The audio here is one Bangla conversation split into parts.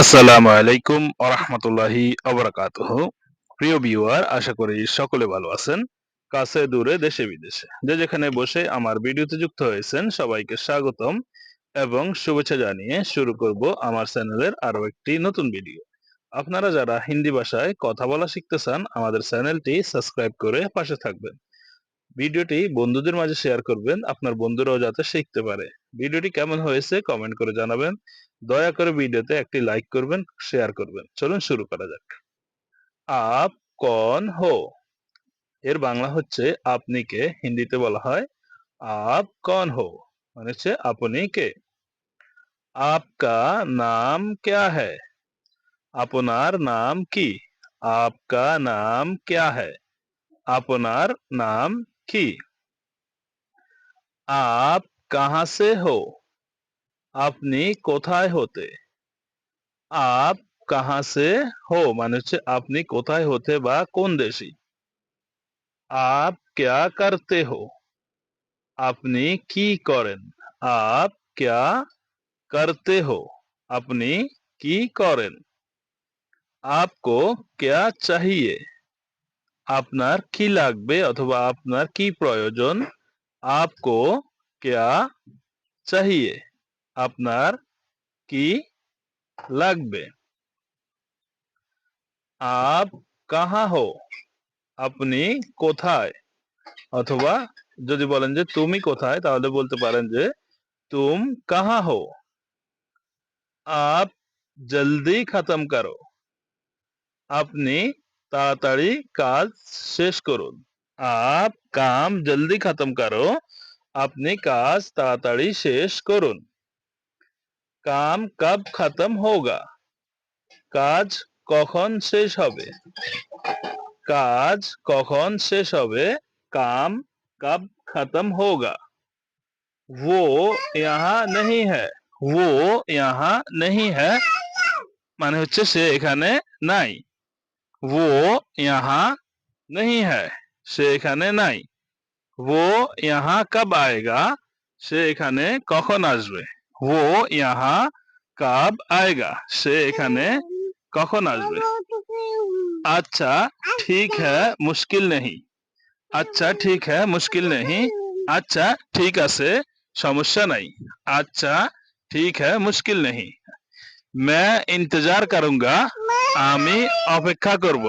আসসালামু আলাইকুম আরহামতুল্লাহি আবরাকাতুহ প্রিয় ভিউয়ার, আশা করি সকলে ভালো আছেন। কাছে দূরে দেশে বিদেশে। যে যেখানে বসে আমার ভিডিওতে যুক্ত হয়েছেন, সবাইকে স্বাগতম এবং শুভেচ্ছা জানিয়ে শুরু করব আমার চ্যানেলের আরও একটি নতুন ভিডিও। আপনারা যারা হিন্দি ভাষায় কথা বলা শিখতে চান, আমাদের চ্যানেলটি সাবস্ক্রাইব করে পাশে থাকবেন। ভিডিওটি বন্ধুদের মাঝে শেয়ার করবেন, আপনার বন্ধুরাও যাতে শিখতে পারে। ভিডিওটি কেমন হয়েছে কমেন্ট করে জানাবেন। দয়া করে ভিডিওতে একটি লাইক করবেন শেয়ার করবেন। চলুন শুরু করা যাক। আপ, কন, হো। এর বাংলা হচ্ছে আপনি কে হিন্দিতে বলা হয় আপ, কন, হো। মানে হচ্ছে আপনি কে আপকা নাম ক্যা হ্যায়? আপনার নাম কি? আপকা নাম ক্যা হ্যায়? আপনার নাম কি? আপ, কাহা সে হো? আপনি কোথায় হতে? আপ কাহা সে হো? মানে হচ্ছে আপনি কোথায় হতে বা কোন দেশি? আপ ক্যা করতে হো? আপনি কি করেন? আপ ক্যা করতে হো? আপনি কি করেন? আপকো ক্যা চাহিয়ে? আপনার কি লাগবে অথবা আপনার কি প্রয়োজন? আপকো ক্যা চাহিয়ে? আপনার কি লাগবে? আপ কাহা হো? আপনি কোথায়? অথবা যদি বলেন যে তুমি কোথায়, তাহলে বলতে পারেন যে তুম কাহা হো? আপ জলদি খতম করো। আপনি তাড়াতাড়ি কাজ শেষ করুন। আপ কাম জলদি খতম করো। আপনি কাজ তাড়াতাড়ি শেষ করুন। কাম কব খতম হোগা কাজ কখন শেষ হবে কাজ কখন শেষ হবে কাম কব খতম হোগা वो यहाँ नहीं है वो यहाँ नहीं है মানে হচ্ছে সে এখানে নাই वो यहाँ नहीं है সে এখানে নাই वो यहाँ कब आएगा সে এখানে কখন আসবে वो यहाँ कब आएगा সে এখানে কখন আসবে अच्छा ठीक है मुश्किल नहीं अच्छा ठीक है मुश्किल नहीं আচ্ছা ঠিক আছে সমস্যা নাই আচ্ছা ঠিক है मुश्किल नहीं मैं इंतजार करूंगा আমি অপেক্ষা করব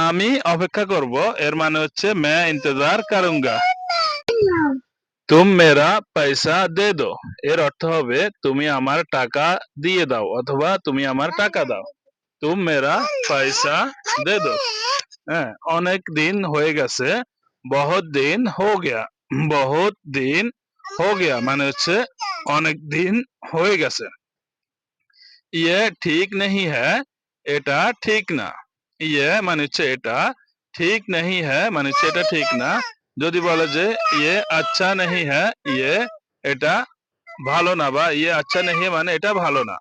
আমি অপেক্ষা করব এর মানে হচ্ছে मैं इंतजार करूंगा তুম মেরা পয়সা দে দো এর অর্থ হবে, তুমি আমার টাকা দিয়ে দাও, অথবা তুমি আমার টাকা দাও। তুম মেরা পয়সা দে দো। হ্যাঁ অনেক দিন হয়ে গেছে, বহুত দিন হো গিয়া, বহুত দিন হো গিয়া মানে হচ্ছে অনেক দিন হয়ে গেছে। ইয়ে ঠিক নেই হ্যাঁ এটা ঠিক না। ইয়ে মানে হচ্ছে এটা ঠিক নেই হ্যাঁ মানে হচ্ছে এটা ঠিক না। যদি বলে যে ইয়ে আচ্ছা নেই হ্যাঁ ইয়ে এটা ভালো না বা ইয়ে আচ্ছা নেই মানে এটা ভালো না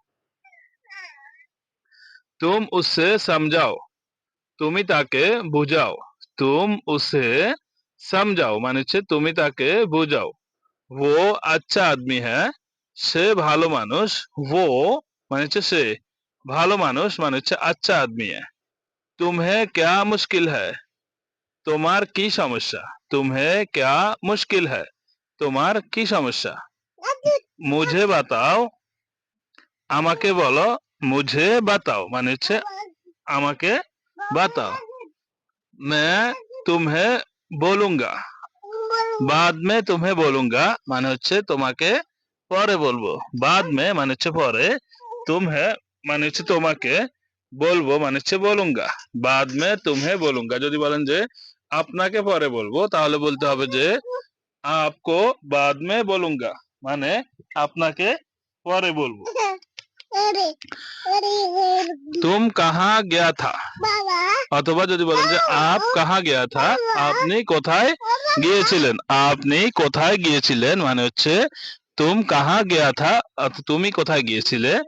তুম উসে সমঝাও তুমি তাকে বুঝাও তুম উসে সমঝাও মানে হচ্ছে তুমি তাকে বুঝাও ও আচ্ছা আদমি হ্যাঁ সে ভালো মানুষ ও মানে হচ্ছে সে ভালো মানুষ মানে হচ্ছে আচ্ছা আদমি হ্যাঁ तुम्हें क्या मुश्किल है তোমার কি সমস্যা? তুমহে ক্যা মুশকিল হ্যায়? তোমার কি সমস্যা? মুঝে বাতাও। আমাকে বলো, মুঝে বাতাও মানে হচ্ছে আমাকে বাতাও। মে তুমহে বলুঙ্গা। বাদ মে তুমহে বলুঙ্গা মানে হচ্ছে তোমাকে পরে বলব। বাদ মে মানে হচ্ছে পরে। তুমহে মানে হচ্ছে তোমাকে বলব মানে হচ্ছে বলুঙ্গা। বাদ মে তুমহে বলুঙ্গা। যদি বলেন যে আপনাকে পরে বলব। তাহলে বলতে হবে যে আপকো বাদ মে বলুঙ্গা। মানে আপনাকে পরে বলব। তুম কাহা গিয়া থা? অথবা যদি বলেন যে আপ কাহা গিয়া থা? আপনি কোথায় গিয়েছিলেন? আপনি কোথায় গিয়েছিলেন? মানে হচ্ছে তুম কাহা গিয়া থা? তুমি কোথায় গিয়েছিলে?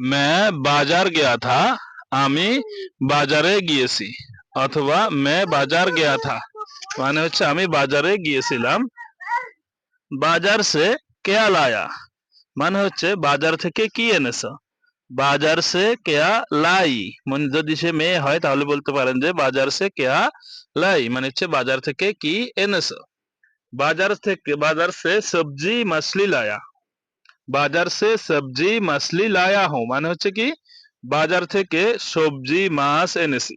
मैं বাজার গিয়া থা। আমি বাজারে গিয়েছি। অথবা मैं বাজার গিয়া থা। মানে হচ্ছে আমি বাজারে গিয়েছিলাম। বাজার সে কেয়া লায়া? মানে হচ্ছে বাজার থেকে কি এনেছো? বাজার সে কেয়া লাই। মানে যদি সে মেয়ে হয় তাহলে বলতে পারেন যে বাজার সে কেয়া লাই। মানে হচ্ছে বাজার থেকে কি এনেছো? বাজার থেকে, বাজার সে সবজি মাছলি লায়া। বাজার সে সবজি মাছলি লায়া হো মানে হচ্ছে কি, বাজার থেকে সবজি মাছ এনেছি।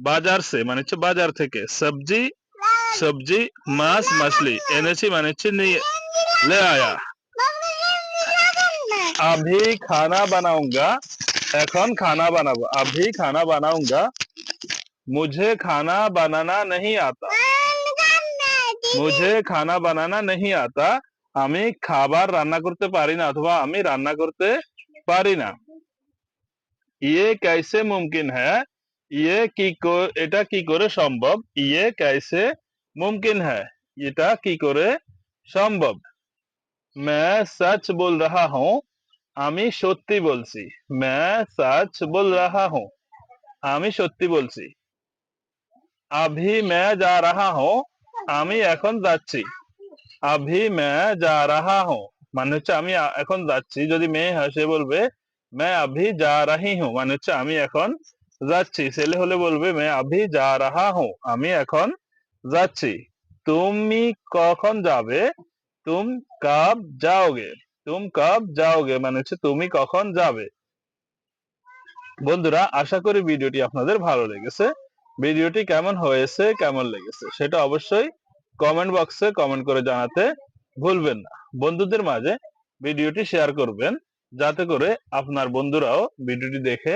বাজার সে মানে হচ্ছে বাজার থেকে সবজি সবজি মাছ মাছলি এনেছি মানে হচ্ছে নিয়ে ले आया अभी खाना बनाऊंगा এখন খানা বানাবো अभी खाना बनाऊंगा मुझे खाना बनाना नहीं आता मुझे खाना बनाना नहीं आता আমি খাবার রান্না করতে পারি না অথবা আমি রান্না করতে পারি না ইয়ে कैसे मुमकिन है ইয়ে কি কো- এটা কি করে সম্ভব ইয়ে कैसे मुमकिन है এটা কি করে সম্ভব मैं सच बोल रहा हूँ আমি সত্যি বলছি मैं सच बोल रहा हूँ আমি সত্যি বলছি अभी मैं जा रहा हूँ আমি এখন যাচ্ছি अभी मैं जा रहा हूँ মানে হচ্ছে আমি আ- এখন যাচ্ছি যদি মেয়ে হয় সে বলবে मैं अभी जा रही हूँ মানে হচ্ছে আমি এখন যাচ্ছি। ছেলে হলে বলবে, মে আভি যা রাহা হুঁ, আমি এখন যাচ্ছি। তুমি কখন যাবে? তুম কাব যাওগে? তুম কাব যাওগে? মানে হচ্ছে তুমি কখন যাবে? বন্ধুরা, আশা করি ভিডিওটি আপনাদের ভালো লেগেছে। ভিডিওটি কেমন হয়েছে, কেমন লেগেছে, সেটা অবশ্যই কমেন্ট বক্সে কমেন্ট করে জানাতে ভুলবেন না। বন্ধুদের মাঝে ভিডিওটি শেয়ার করবেন, যাতে করে আপনার বন্ধুরাও ভিডিওটি দেখে